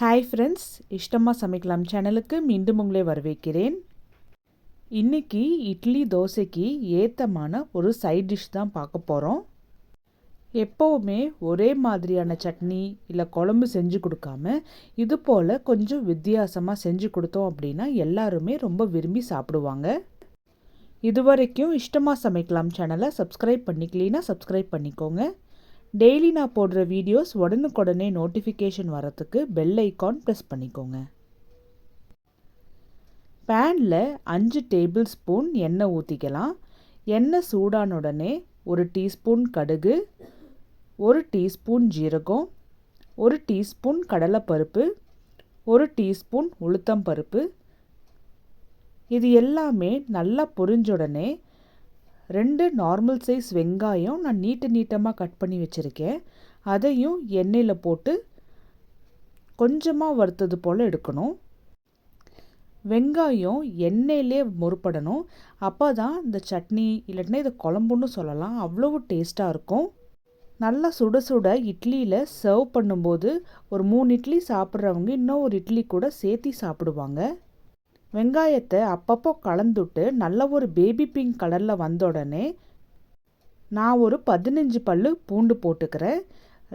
Hi friends இஷ்டமாக சமைக்கலாம் சேனலுக்கு மீண்டும் உங்களை வரவேற்கிறேன். இன்றைக்கி இட்லி தோசைக்கு ஏத்தமான ஒரு சைட் டிஷ் தான் பார்க்க போகிறோம் எப்போவுமே ஒரே மாதிரியான சட்னி இல்லை குழம்பு செஞ்சு கொடுக்காம இது போல் கொஞ்சம் வித்தியாசமாக செஞ்சு கொடுத்தோம் அப்படின்னா எல்லாருமே ரொம்ப விரும்பி சாப்பிடுவாங்க. இது வரைக்கும் இஷ்டமாக சமைக்கலாம் சேனலை சப்ஸ்கிரைப் பண்ணிக்கலீன்னா சப்ஸ்கிரைப் பண்ணிக்கோங்க. டெய்லி நான் போடுற வீடியோஸ் உடனுக்குடனே நோட்டிஃபிகேஷன் வரத்துக்கு பெல் ஐக்கான் ப்ரெஸ் பண்ணிக்கோங்க. பேனில் அஞ்சு டேபிள் ஸ்பூன் எண்ணெய் ஊற்றிக்கலாம் எண்ணெய் சூடான உடனே ஒரு டீஸ்பூன் கடுகு ஒரு டீஸ்பூன் ஜீரகம் ஒரு டீஸ்பூன் கடலைப்பருப்பு ஒரு டீஸ்பூன் உளுத்தம் பருப்பு இது எல்லாமே நல்லா பொரிஞ்சுடனே ரெண்டு நார்மல் சைஸ் வெங்காயம் நான் நீட்டு நீட்டமாக கட் பண்ணி வச்சுருக்கேன். அதையும் எண்ணெயில் போட்டு கொஞ்சமாக வறுத்தது போல் எடுக்கணும். வெங்காயம் எண்ணெயிலே முறுப்படணும். அப்போ தான் இந்த சட்னி இல்லைன்னா இதை குழம்புன்னு சொல்லலாம். அவ்வளவு டேஸ்ட்டாக இருக்கும். நல்லா சுட சுட இட்லியில் சர்வ் பண்ணும்போது ஒரு மூணு இட்லி சாப்பிட்றவங்க இன்னும் ஒரு இட்லி கூட சேர்த்தி சாப்பிடுவாங்க. வெங்காயத்தை அப்பப்போ கலந்துட்டு நல்ல ஒரு பேபி பிங்க் கலரில் வந்த உடனே நான் ஒரு பதினஞ்சு பல் பூண்டு போட்டுக்கிறேன்.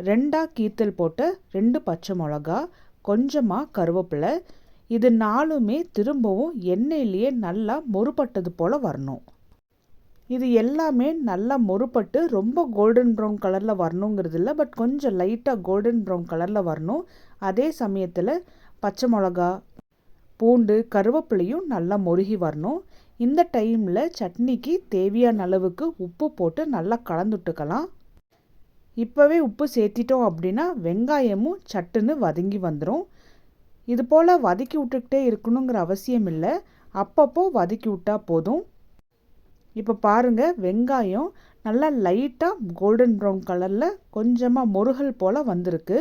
ரெண்டாக கீத்தல் போட்ட ரெண்டு பச்சை மிளகா கொஞ்சமாக கருவேப்பிலை. இது நாலுமே திரும்பவும் எண்ணெயிலேயே நல்லா மொறுபட்டது போல் வரணும். இது எல்லாமே நல்லா மொறுப்பட்டு ரொம்ப கோல்டன் ப்ரௌன் கலரில் வரணுங்கிறது இல்லை பட் கொஞ்சம் லைட்டாக கோல்டன் ப்ரௌன் கலரில் வரணும். அதே சமயத்தில் பச்சை மிளகா பூண்டு கருவேப்பிலையும் நல்லா முருகி வரணும். இந்த டைமில் சட்னிக்கு தேவையான அளவுக்கு உப்பு போட்டு நல்லா கலந்துட்டுக்கலாம். இப்போவே உப்பு சேர்த்திட்டோம் அப்படின்னா வெங்காயமும் சட்டுன்னு வதங்கி வந்துடும் இது போல் வதக்கி விட்டுக்கிட்டே இருக்கணுங்கிற அவசியம் இல்லை. அப்பப்போ வதக்கி விட்டால் போதும். இப்போ பாருங்கள் வெங்காயம் நல்லா லைட்டாக கோல்டன் ப்ரௌன் கலரில் கொஞ்சமாக முருகல் போல் வந்திருக்கு.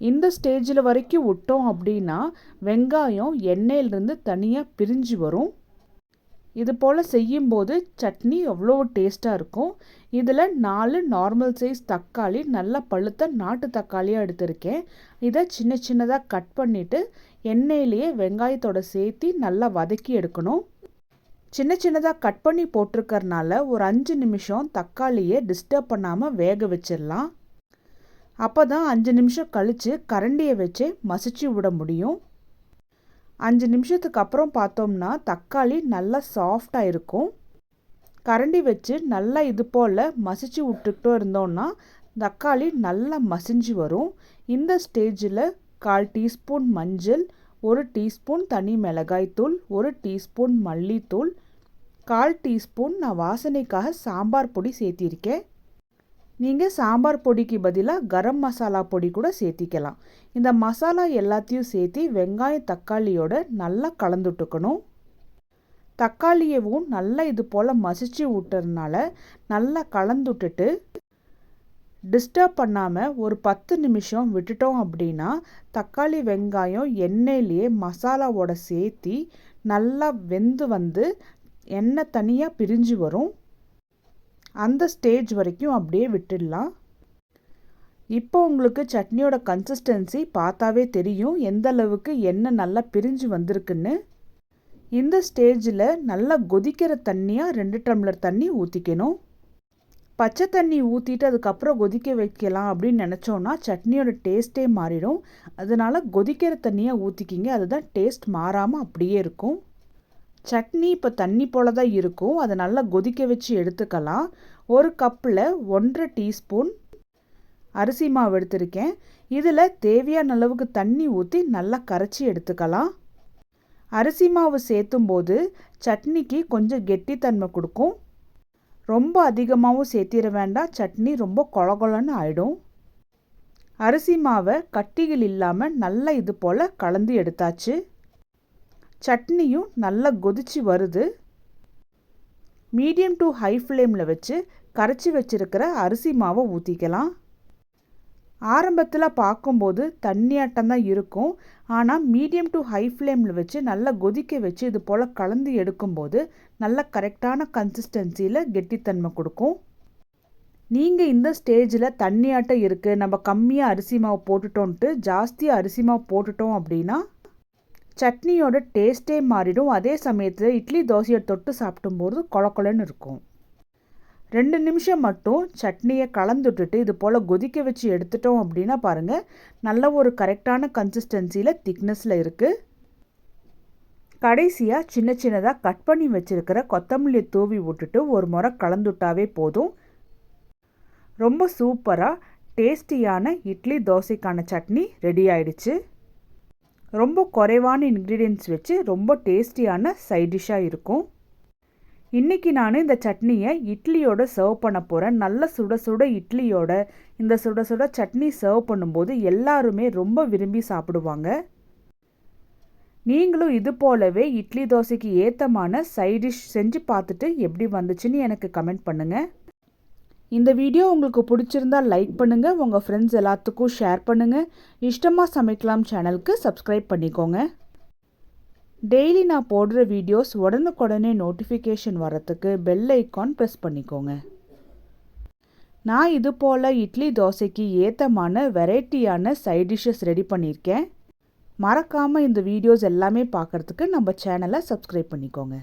இந்த ஸ்டேஜில் வரைக்கும் விட்டோம் அப்படின்னா வெங்காயம் எண்ணெயிலிருந்து தனியாக பிரிஞ்சு வரும். இது போல் செய்யும்போது சட்னி அவ்வளோ டேஸ்ட்டாக இருக்கும். இதில் நாலு நார்மல் சைஸ் தக்காளி நல்லா பழுத்த நாட்டு தக்காளியாக எடுத்திருக்கேன். இதை சின்ன சின்னதாக கட் பண்ணிவிட்டு எண்ணெயிலேயே வெங்காயத்தோட சேர்த்தி நல்லா வதக்கி எடுக்கணும். சின்ன சின்னதாக கட் பண்ணி போட்டிருக்கறனால ஒரு அஞ்சு நிமிஷம் தக்காளியை டிஸ்டர்ப் பண்ணாமல் வேக வச்சிடலாம். அப்போ தான் அஞ்சு நிமிஷம் கழித்து கரண்டியை வச்சு மசிச்சு விட முடியும். அஞ்சு நிமிஷத்துக்கு அப்புறம் பார்த்தோம்னா தக்காளி நல்லா சாஃப்டாக இருக்கும். கரண்டி வச்சு நல்லா இது போல் மசிச்சு விட்டுக்கிட்டோ இருந்தோம்னா தக்காளி நல்லா மசிஞ்சு வரும். இந்த ஸ்டேஜில் கால் டீஸ்பூன் மஞ்சள் ஒரு டீஸ்பூன் தனி மிளகாய்த்தூள் ஒரு டீஸ்பூன் மல்லித்தூள் கால் டீஸ்பூன் நான் வாசனைக்காக சாம்பார் பொடி சேர்த்திருக்கேன். நீங்கள் சாம்பார் பொடிக்கு பதிலாக கரம் மசாலா பொடி கூட சேர்த்திக்கலாம். இந்த மசாலா எல்லாத்தையும் சேர்த்து வெங்காயம் தக்காளியோட நல்லா கலந்துட்டுக்கணும். தக்காளியவும் நல்லா இது போல் மசிச்சு விட்டுறதுனால நல்லா கலந்துட்டுட்டு டிஸ்டர்ப் பண்ணாமல் ஒரு பத்து நிமிஷம் விட்டுட்டோம் அப்படின்னா தக்காளி வெங்காயம் எண்ணெயிலேயே மசாலாவோட சேர்த்தி நல்லா வெந்து வந்து எண்ணெய் தனியாக பிரிஞ்சு வரும். அந்த ஸ்டேஜ் வரைக்கும் அப்படியே விட்டுடலாம். இப்போ உங்களுக்கு சட்னியோட கன்சிஸ்டன்சி பார்த்தாவே தெரியும். எந்த அளவுக்கு எண்ணெய் நல்லா பிரிஞ்சு வந்திருக்குன்னு. இந்த ஸ்டேஜில் நல்லா கொதிக்கிற தண்ணியாக ரெண்டு டம்ளர் தண்ணி ஊற்றிக்கணும் பச்சை தண்ணி ஊற்றிட்டு அதுக்கப்புறம் கொதிக்க வைக்கலாம் அப்படின்னு நினச்சோன்னா சட்னியோட டேஸ்ட்டே மாறிடும். அதனால் கொதிக்கிற தண்ணியாக ஊற்றிக்கிங்க அதுதான் டேஸ்ட் மாறாமல் அப்படியே இருக்கும். சட்னி இப்போ தண்ணி போல தான் இருக்கும். அதை நல்லா கொதிக்க வச்சு எடுத்துக்கலாம். ஒரு கப்பில் ஒன்றரை டீஸ்பூன் அரிசி மாவு எடுத்திருக்கேன். இதில் தேவையான அளவுக்கு தண்ணி ஊற்றி நல்லா கரைச்சி எடுத்துக்கலாம். அரிசி மாவு சேர்த்தும் போது சட்னிக்கு கொஞ்சம் கெட்டித்தன்மை கொடுக்கும். ரொம்ப அதிகமாகவும் சேர்த்திட வேண்டாம். சட்னி ரொம்ப கொழகொழன்னு ஆகிடும் அரிசி மாவை கட்டிகள் இல்லாமல் நல்லா இது போல் கலந்து எடுத்தாச்சு. சட்னியும் நல்லா கொதிச்சு வருது. மீடியம் டு ஹை ஃப்ளேமில் வச்சு கரைச்சி வச்சுருக்கிற அரிசி மாவை ஊற்றிக்கலாம் ஆரம்பத்தில் பார்க்கும்போது தண்ணியாட்டம் தான் இருக்கும். ஆனால் மீடியம் டு ஹை ஃப்ளேமில் வச்சு நல்லா கொதிக்க வச்சு இது போல் கலந்து எடுக்கும்போது நல்ல கரெக்டான கன்சிஸ்டன்சியில் கெட்டித்தன்மை கொடுக்கும். நீங்கள் இந்த ஸ்டேஜில் தண்ணியாட்டம் இருக்குது நம்ம கம்மியாக அரிசி மாவு போட்டுட்டோன்ட்டு ஜாஸ்தியாக அரிசி மாவு போட்டுட்டோம் அப்படின்னா சட்னியோட டேஸ்ட்டே மாறிடும். அதே சமயத்தில் இட்லி தோசையை தொட்டு சாப்பிடும்போது கொல கொலன்னு இருக்கும். ரெண்டு நிமிஷம் மட்டும் சட்னியை கலந்துட்டுட்டு இது போல் கொதிக்க வச்சு எடுத்துட்டோம் அப்படின்னா பாருங்கள் நல்ல ஒரு கரெக்டான கன்சிஸ்டன்சியில் திக்னஸில் இருக்குது கடைசியாக சின்ன சின்னதாக கட் பண்ணி வச்சுருக்கிற கொத்தமல்லியை தூவி விட்டுட்டு ஒரு முறை கலந்துட்டாவே போதும். ரொம்ப சூப்பராக டேஸ்டியான இட்லி தோசைக்கான சட்னி ரெடி ஆயிடுச்சு. ரொம்ப குறைவான இன்க்ரீடியன்ட்ஸ் வச்சு ரொம்ப டேஸ்டியான சைட் டிஷ்ஷாக இருக்கும். இன்றைக்கி நான் இந்த சட்னியை இட்லியோட சர்வ் பண்ண போகிறேன் நல்ல சுட சுட இட்லியோட இந்த சுட சுட சட்னி சர்வ் பண்ணும்போது எல்லாருமே ரொம்ப விரும்பி சாப்பிடுவாங்க. நீங்களும் இது போலவே இட்லி தோசைக்கு ஏற்றமான சைடிஷ் செஞ்சு பார்த்துட்டு எப்படி வந்துச்சுன்னு எனக்கு கமெண்ட் பண்ணுங்கள் இந்த வீடியோ உங்களுக்கு பிடிச்சிருந்தா லைக் பண்ணுங்கள் உங்கள் ஃப்ரெண்ட்ஸ் எல்லாத்துக்கும் ஷேர் பண்ணுங்கள் இஷ்டமாக சமைக்கலாம் சேனலுக்கு சப்ஸ்கிரைப் பண்ணிக்கோங்க. டெய்லி நான் போடுற வீடியோஸ் உடனுக்குடனே நோட்டிஃபிகேஷன் வரத்துக்கு பெல் ஐக்கான் ப்ரெஸ் பண்ணிக்கோங்க. நான் இது போல் இட்லி தோசைக்கு ஏற்றமான வெரைட்டியான சைட் டிஷ்ஷஸ் ரெடி பண்ணியிருக்கேன். மறக்காமல் இந்த வீடியோஸ் எல்லாமே பார்க்குறதுக்கு நம்ம சேனலை சப்ஸ்கிரைப் பண்ணிக்கோங்க.